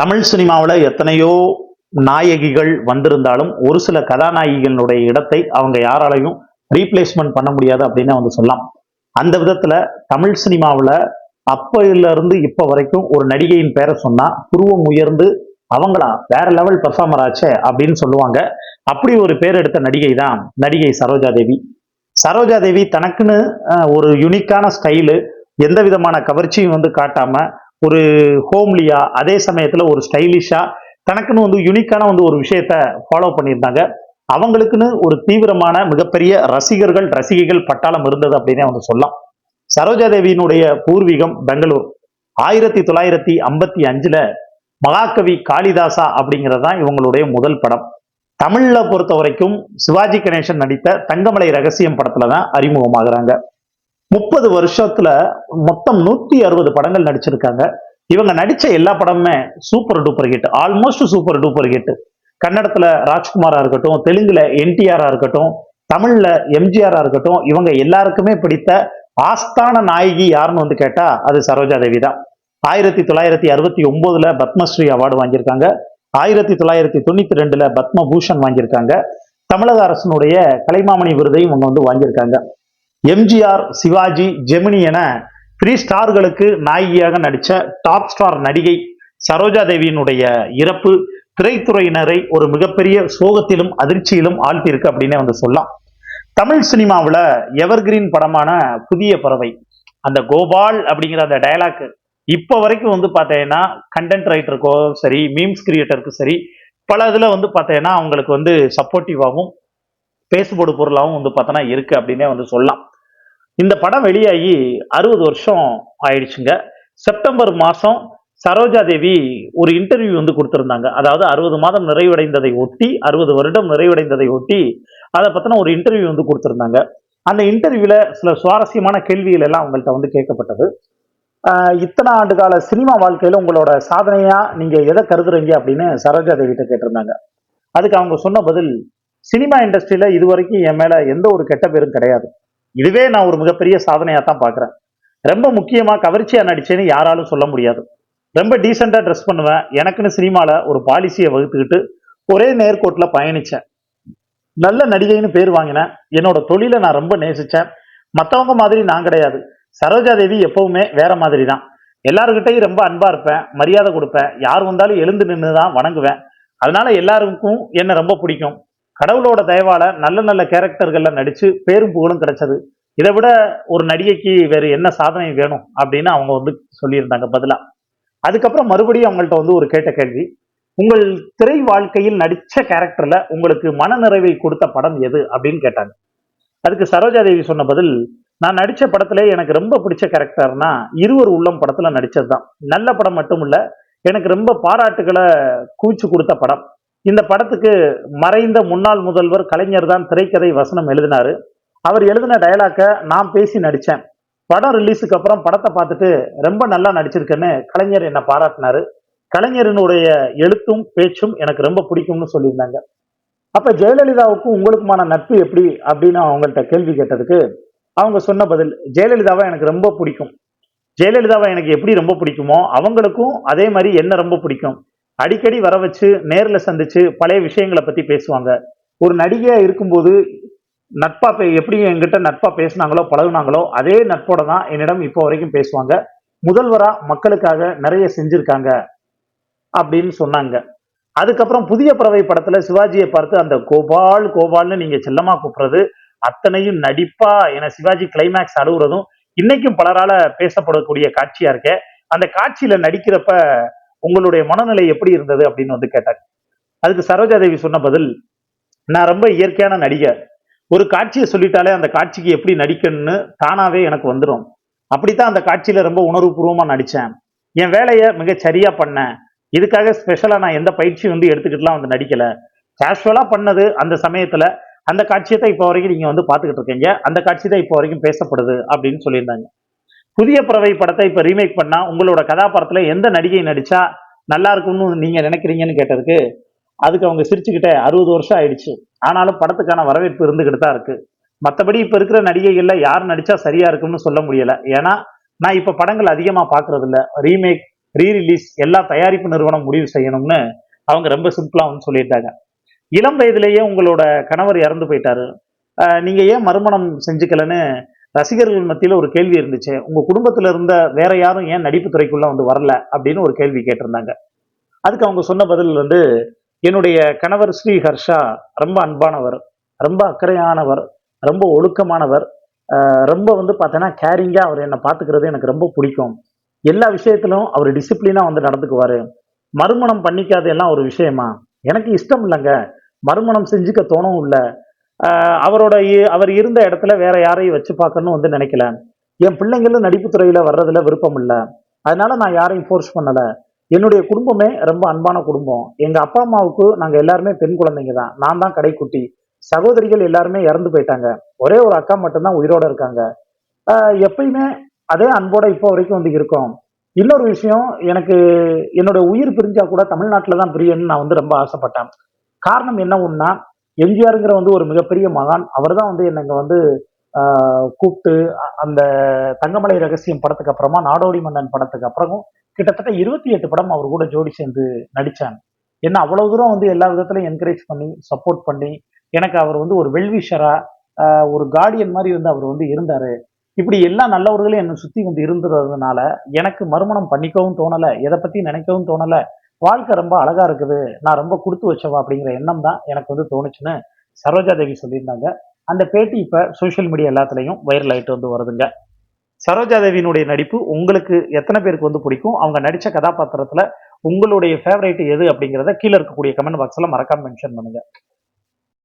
தமிழ் சினிமாவில் எத்தனையோ நாயகிகள் வந்திருந்தாலும் ஒரு சில கதாநாயகிகளுடைய இடத்தை அவங்க யாராலையும் ரீப்ளேஸ்மெண்ட் பண்ண முடியாது அப்படின்னு வந்து சொல்லலாம். அந்த விதத்துல தமிழ் சினிமாவில் அப்பையில இருந்து இப்போ வரைக்கும் ஒரு நடிகையின் பேரை சொன்னா புருவம் உயர்ந்து அவங்களா வேற லெவல் பெர்ஃபார்மர் ஆச்சே அப்படின்னு சொல்லுவாங்க. அப்படி ஒரு பேர் எடுத்த நடிகை தான் நடிகை சரோஜா தேவி. சரோஜா தேவி தனக்குன்னு ஒரு யுனிக்கான ஸ்டைலு எந்த விதமான கவர்ச்சியும் வந்து காட்டாம ஒரு ஹோம்லியா அதே சமயத்துல ஒரு ஸ்டைலிஷா தனக்குன்னு வந்து யுனிக்கான வந்து ஒரு விஷயத்த ஃபாலோ பண்ணியிருந்தாங்க. அவங்களுக்குன்னு ஒரு தீவிரமான மிகப்பெரிய ரசிகர்கள் ரசிகைகள் பட்டாளம் இருந்தது அப்படின்னே வந்து சொல்லலாம். சரோஜா தேவியினுடைய பூர்வீகம் பெங்களூர். ஆயிரத்தி தொள்ளாயிரத்தி ஐம்பத்தி அஞ்சுல மகாகவி காளிதாசா அப்படிங்கிறது தான் இவங்களுடைய முதல் படம். தமிழ்ல பொறுத்த வரைக்கும் சிவாஜி கணேசன் நடித்த தங்கமலை ரகசியம் படத்துல தான் அறிமுகமாகறாங்க. முப்பது வருஷத்துல மொத்தம் நூத்தி அறுபது படங்கள் நடிச்சிருக்காங்க. இவங்க நடிச்ச எல்லா படமுமே super duper hit almost super duper hit கன்னடத்துல ராஜ்குமாரா இருக்கட்டும் தெலுங்குல என்டிஆரா இருக்கட்டும் தமிழ்ல எம்ஜிஆரா இருக்கட்டும் இவங்க எல்லாருக்குமே பிடித்த ஆஸ்தான நாயகி யாருன்னு வந்து கேட்டா அது சரோஜா தேவி தான். ஆயிரத்தி தொள்ளாயிரத்தி அறுபத்தி ஒன்பதுல பத்மஸ்ரீ அவார்டு வாங்கியிருக்காங்க. ஆயிரத்தி தொள்ளாயிரத்தி தொண்ணூத்தி ரெண்டுல பத்மபூஷன் வாங்கியிருக்காங்க. தமிழக அரசனுடைய கலைமாமணி விருதையும் இவங்க வந்து வாங்கியிருக்காங்க. எம்ஜிஆர் சிவாஜி ஜெமினி என த்ரீ ஸ்டார்களுக்கு நாயகியாக நடித்த டாப் ஸ்டார் நடிகை சரோஜா தேவியினுடைய இறப்பு திரைத்துறையினரை ஒரு மிகப்பெரிய சோகத்திலும் அதிர்ச்சியிலும் ஆழ்த்தியிருக்கு அப்படின்னே வந்து சொல்லலாம். தமிழ் சினிமாவில் எவர்கிரீன் படமான புதிய பறவை அந்த கோபால் அப்படிங்கிற அந்த டயலாக் இப்போ வரைக்கும் வந்து பார்த்தீங்கன்னா கண்டென்ட் ரைட்டருக்கோ சரி மீம்ஸ் கிரியேட்டருக்கும் சரி பல இதில் வந்து பார்த்தீங்கன்னா அவங்களுக்கு வந்து சப்போர்ட்டிவாகவும் பேசுபடு பொருளாகவும் வந்து பார்த்தோன்னா இருக்குது அப்படின்னே வந்து சொல்லலாம். இந்த படம் வெளியாகி அறுபது வருஷம் ஆயிடுச்சுங்க. செப்டம்பர் மாதம் சரோஜா தேவி ஒரு இன்டர்வியூ வந்து கொடுத்துருந்தாங்க. அதாவது அறுபது மாதம் நிறைவடைந்ததை ஒட்டி அறுபது வருடம் நிறைவடைந்ததை ஒட்டி அதை பற்றின ஒரு இன்டர்வியூ வந்து கொடுத்துருந்தாங்க. அந்த இன்டர்வியூவில் சில சுவாரஸ்யமான கேள்விகள் எல்லாம் அவங்கள்ட்ட வந்து கேட்கப்பட்டது. இத்தனை ஆண்டு கால சினிமா வாழ்க்கையில உங்களோட சாதனையா நீங்க எதை கருதுறீங்க அப்படின்னு சரோஜா தேவி கிட்ட கேட்டிருந்தாங்க. அதுக்கு அவங்க சொன்ன பதில் சினிமா இண்டஸ்ட்ரியில இது வரைக்கும் என் மேல எந்த ஒரு கெட்ட பேரும் கிடையாது. இதுவே நான் ஒரு மிகப்பெரிய சாதனையா தான் பாக்குறேன் ரொம்ப முக்கியமா கவர்ச்சியா நடிச்சேன்னு யாராலும் சொல்ல முடியாது. ரொம்ப டீசெண்டா ட்ரெஸ் பண்ணுவேன். எனக்குன்னு சினிமால ஒரு பாலிசியை வகுத்துக்கிட்டு ஒரே நேர்கோட்டில் பயணிச்சேன். நல்ல நடிகைன்னு பேர் வாங்கினேன். என்னோட தொழிலை நான் ரொம்ப நேசிச்சேன். மற்றவங்க மாதிரி நான் கிடையாது. சரோஜா தேவி எப்பவுமே வேற மாதிரி தான் எல்லாருக்கிட்டையும் ரொம்ப அன்பா இருப்பேன். மரியாதை கொடுப்பேன். யார் வந்தாலும் எழுந்து நின்று தான் வணங்குவேன். அதனால எல்லாருக்கும் என்னை ரொம்ப பிடிக்கும். கடவுளோட தயவால நல்ல நல்ல கேரக்டர்கள்ல நடிச்சு பேரும் புகழும் கிடைச்சது. இதை விட ஒரு நடிகைக்கு வேறு என்ன சாதனை வேணும் அப்படின்னு அவங்க வந்து சொல்லியிருந்தாங்க பதிலா. அதுக்கப்புறம் மறுபடியும் அவங்கள்ட்ட வந்து ஒரு கேட்ட கேள்வி. உங்கள் திரை வாழ்க்கையில் நடிச்ச கேரக்டர்ல உங்களுக்கு மனநிறைவை கொடுத்த படம் எது அப்படின்னு கேட்டாங்க. அதுக்கு சரோஜா தேவி சொன்ன பதில் நான் நடிச்ச படத்துல எனக்கு ரொம்ப பிடிச்ச கேரக்டர்னா இருவர் உள்ளம் படத்துல நடிச்சதுதான். நல்ல படம் மட்டும் இல்ல எனக்கு ரொம்ப பாராட்டுகளை கூச்சு கொடுத்த படம். இந்த படத்துக்கு மறைந்த முன்னாள் முதல்வர் கலைஞர் தான் திரைக்கதை வசனம் எழுதினாரு. அவர் எழுதின டயலாக்கை நான் பேசி நடிச்சேன். படம் ரிலீஸுக்கு அப்புறம் படத்தை பார்த்துட்டு ரொம்ப நல்லா நடிச்சிருக்கேன்னு கலைஞர் என்னை பாராட்டினாரு. கலைஞரினுடைய எழுத்தும் பேச்சும் எனக்கு ரொம்ப பிடிக்கும்னு சொல்லியிருந்தாங்க. அப்ப ஜெயலலிதாவுக்கும் உங்களுக்குமான நட்பு எப்படி அப்படின்னு அவங்கள்ட்ட கேள்வி கேட்டதுக்கு அவங்க சொன்ன பதில் ஜெயலலிதாவை எனக்கு ரொம்ப பிடிக்கும். ஜெயலலிதாவை எனக்கு எப்படி ரொம்ப பிடிக்குமோ அவங்களுக்கும் அதே மாதிரி என்ன ரொம்ப பிடிக்கும். அடிக்கடி வர வச்சு நேரில் சந்திச்சு பழைய விஷயங்களை பத்தி பேசுவாங்க. ஒரு நடிகையா இருக்கும்போது நட்பா எப்படி என்கிட்ட நட்பா பேசுனாங்களோ பழகுனாங்களோ அதே நட்போட தான் என்னிடம் இப்போ வரைக்கும் பேசுவாங்க. முதல்வரா மக்களுக்காக நிறைய செஞ்சிருக்காங்க அப்படின்னு சொன்னாங்க. அதுக்கப்புறம் புதிய பறவை படத்துல சிவாஜியை பார்த்து அந்த கோபால் கோபால்னு நீங்க செல்லமா கூப்பிடுறது அத்தனையும் நடிப்பா என சிவாஜி கிளைமேக்ஸ் அழுகுறதும் இன்னைக்கும் பலரால பேசப்படக்கூடிய காட்சியா இருக்கே. அந்த காட்சியில நடிக்கிறப்ப உங்களுடைய மனநிலை எப்படி இருந்தது அப்படின்னு வந்து கேட்டாங்க. அதுக்கு சரோஜா தேவி சொன்ன பதில் நான் ரொம்ப இயற்கையான நடிகர். ஒரு காட்சியை சொல்லிட்டாலே அந்த காட்சிக்கு எப்படி நடிக்கணும்னு தானாவே எனக்கு வந்துடும் அப்படித்தான் அந்த காட்சியில ரொம்ப உணர்வுபூர்வமா நடிச்சேன். என் வேலையை மிக சரியா பண்ணேன். இதுக்காக ஸ்பெஷலா நான் எந்த பயிற்சியும் வந்து எடுத்துக்கிட்டுலாம் வந்து நடிக்கல. கேஷுவலா பண்ணது அந்த சமயத்துல அந்த காட்சியை தான் இப்போ வரைக்கும் நீங்க வந்து பார்த்துக்கிட்டு இருக்கீங்க. அந்த காட்சி தான் இப்போ வரைக்கும் பேசப்படுது அப்படின்னு சொல்லியிருந்தாங்க. புதிய பறவை படத்தை இப்போ ரீமேக் பண்ணா உங்களோட கதாபாத்திரத்துல எந்த நடிகை நடிச்சா நல்லா இருக்கும்னு நீங்க நினைக்கிறீங்கன்னு கேட்டதுக்கு அதுக்கு அவங்க சிரிச்சுக்கிட்டே அறுபது வருஷம் ஆயிடுச்சு. ஆனாலும் படத்துக்கான வரவேற்பு இருந்துகிட்டு தான் இருக்கு. மற்றபடி இப்போ இருக்கிற நடிகைகள்ல யார் நடிச்சா சரியா இருக்கும்னு சொல்ல முடியல. ஏன்னா நான் இப்போ படங்கள் அதிகமாக பார்க்கறது இல்லை ரீமேக் ரீ ரிலீஸ் எல்லா தயாரிப்பு நிறுவனம் முடிவு செய்யணும்னு அவங்க ரொம்ப சிம்பிளாக வந்து சொல்லியிருந்தாங்க இளம் வயதிலேயே உங்களோட கணவர் இறந்து போயிட்டாரு. நீங்கள் ஏன் மறுமணம் செஞ்சுக்கலன்னு ரசிகர்கள் மத்தியில் ஒரு கேள்வி இருந்துச்சு. உங்கள் குடும்பத்தில் இருந்த வேற யாரும் ஏன் நடிப்பு துறைக்குள்ளே வந்து வரல? அப்படின்னு ஒரு கேள்வி கேட்டிருந்தாங்க. அதுக்கு அவங்க சொன்ன பதில் வந்து என்னுடைய கணவர் ஸ்ரீ ஹர்ஷா ரொம்ப அன்பானவர் ரொம்ப அக்கறையானவர் ரொம்ப ஒழுக்கமானவர். ரொம்ப வந்து பார்த்தோன்னா கேரிங்காக அவர் என்னை பார்த்துக்கிறது எனக்கு ரொம்ப பிடிக்கும். எல்லா விஷயத்திலும் அவர் டிசிப்ளினாக வந்து நடந்துக்குவார். மறுமணம் பண்ணிக்காத எல்லாம் ஒரு விஷயமா? எனக்கு இஷ்டம் இல்லைங்க. மறுமணம் செஞ்சுக்க தோணவும் இல்லை. அவரோட இ- அவர் இருந்த இடத்துல வேற யாரையும் வச்சு பார்க்கணும்னு வந்து நினைக்கல. என் பிள்ளைங்களும் நடிப்பு துறையில வர்றதுல விருப்பம் இல்லை. அதனால நான் யாரையும் ஃபோர்ஸ் பண்ணல. என்னுடைய குடும்பமே ரொம்ப அன்பான குடும்பம். எங்க அப்பா அம்மாவுக்கு நாங்க எல்லாருமே பெண் குழந்தைங்க தான். நான் தான் கடைக்குட்டி. சகோதரிகள் எல்லாருமே இறந்து போயிட்டாங்க. ஒரே ஒரு அக்கா மட்டும்தான் உயிரோட இருக்காங்க. எப்பயுமே அதே அன்போட இப்போ வரைக்கும் வந்து இருக்கோம். இன்னொரு விஷயம் எனக்கு என்னோட உயிர் பிரிஞ்சா கூட தமிழ்நாட்டில் தான் பிரியன்னு நான் வந்து ரொம்ப ஆசைப்பட்டேன். காரணம் என்ன ஒன்னா எம்ஜிஆருங்கிற வந்து ஒரு மிகப்பெரிய மகான். அவர் தான் வந்து என்னை வந்து கூப்பிட்டு அந்த தங்கமலை ரகசியம் படத்துக்கு அப்புறமா நாடோடி மன்னன் படத்துக்கு அப்புறமும் கிட்டத்தட்ட இருபத்தி எட்டு படம் அவர் கூட ஜோடி சேர்ந்து நடிச்சாங்க. என்ன அவ்வளவு தூரம் வந்து எல்லா விதத்துலையும் என்கரேஜ் பண்ணி சப்போர்ட் பண்ணி எனக்கு அவர் வந்து ஒரு வெல்விஷரா ஒரு கார்டியன் மாதிரி வந்து அவர் வந்து இருந்தாரு. இப்படி எல்லா நல்லவர்களும் என்னை சுத்தி வந்து இருந்ததுனால எனக்கு மறுமணம் பண்ணிக்கவும் தோணலை எதை பத்தி நினைக்கவும் தோணலை வாழ்க்கை ரொம்ப அழகா இருக்குது. நான் ரொம்ப கொடுத்து வச்சவா அப்படிங்கிற எண்ணம் தான் எனக்கு வந்து தோணுச்சுன்னு சரோஜா தேவி சொல்லியிருந்தாங்க. அந்த பேட்டி இப்ப சோஷியல் மீடியா எல்லாத்துலேயும் வைரல் ஆயிட்டு வந்து வருதுங்க. சரோஜா தேவியினுடைய நடிப்பு உங்களுக்கு எத்தனை பேருக்கு வந்து பிடிக்கும்? அவங்க நடித்த கதாபாத்திரத்தில் உங்களுடைய ஃபேவரைட் எது அப்படிங்கிறத கீழே இருக்கக்கூடிய கமெண்ட் பாக்ஸில் மறக்காம மென்ஷன் பண்ணுங்கள்